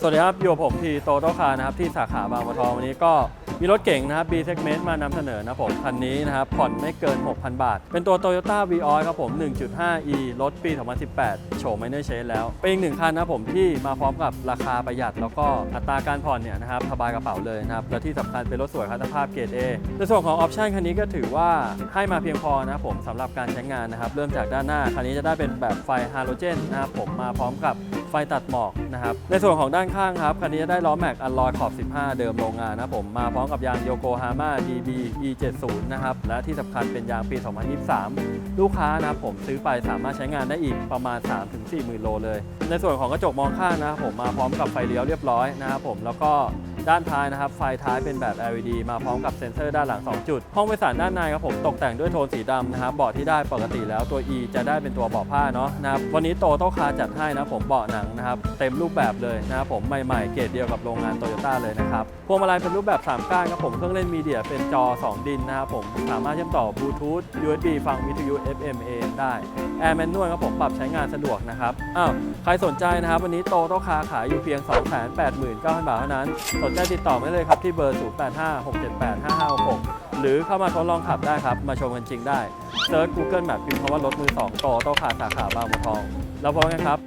สวัสดีครับ อยู่กับผมทีโตโตคานะครับที่สาขาบางบัวทองวันนี้ก็มีรถเก่งนะครับ B segment มานำเสนอนะผมคันนี้นะครับ ผ่อนไม่เกิน 6,000 บาท เป็นตัว Toyota v ีออครับผม 1.5e รถปี 2018 โฉม Minor Change แล้ว เป็นอีกหนึ่งคันนะผมที่มาพร้อมกับราคาประหยัด แล้วก็อัตราการผ่อนเนี่ยนะครับสบายกระเป๋าเลยนะครับ และที่สำคัญเป็นรถสวยคุณภาพเกรด A ในส่วนของออปชันคันนี้ก็ถือว่าให้มาเพียงพอนะครับผมสำหรับการใช้งานนะครับเริ่มจากด้านหน้าคันนี้จะได้เป็นแบบไฟฮาโลเจนนะครับผมมาพร้อมกับไฟตัดหมอกนะครับ ในส่วนของด้านข้างครับ คันนี้จะได้ล้อแม็กอัลลอยขอบ 15 เดิมโรงงานนะผม มาพร้อมกับยางโยโกฮาม่า DB E70 นะครับ และที่สำคัญเป็นยางปี 2023 ลูกค้านะผมซื้อไปสามารถใช้งานได้อีกประมาณ 3-4 หมื่นโลเลย ในส่วนของกระจกมองข้างนะผมมาพร้อมกับไฟเลี้ยวเรียบร้อยนะครับผมแล้วก็ ด้านท้ายนะครับ ไฟท้ายเป็นแบบ LED มาพร้อมกับเซ็นเซอร์ด้านหลัง 2 จุด ห้องโดยสารด้านในครับผมตกแต่งด้วยโทนสีดำนะครับเบาะที่ได้ปกติแล้วตัว E จะได้เป็นตัวเบาะผ้าเนาะนะครับวันนี้โตโต้คาจัดให้นะผมเบาะหนังนะครับเต็มรูปแบบเลยนะครับผมใหม่ๆเกรดเดียวกับโรงงานโตโยต้าเลยนะครับพวงมาลัยเป็นรูปแบบ3ก้านครับผมเครื่องเล่นมีเดียเป็นจอ 2 ดินนะครับผมสามารถเชื่อมต่อบลูทูธ USB ฟังวิทยุ FM AM ได้แอร์แมนนวลครับผมปรับใช้งานสะดวกนะครับอ้าวใครสนใจนะครับวันนี้โตโต้คาขายอยู่เพียง 289,000บาทเท่านั้นสนใจติดต่อมาเลยครับที่เบอร์ 0856785566 หรือเข้ามาทดลองขับได้ครับ มาชมกันจริงได้เซิร์ช Google Map พิมพ์คำว่ารถมือ2โตโต้ขาดสาขาบางบัวทอง แล้วพบกันครับ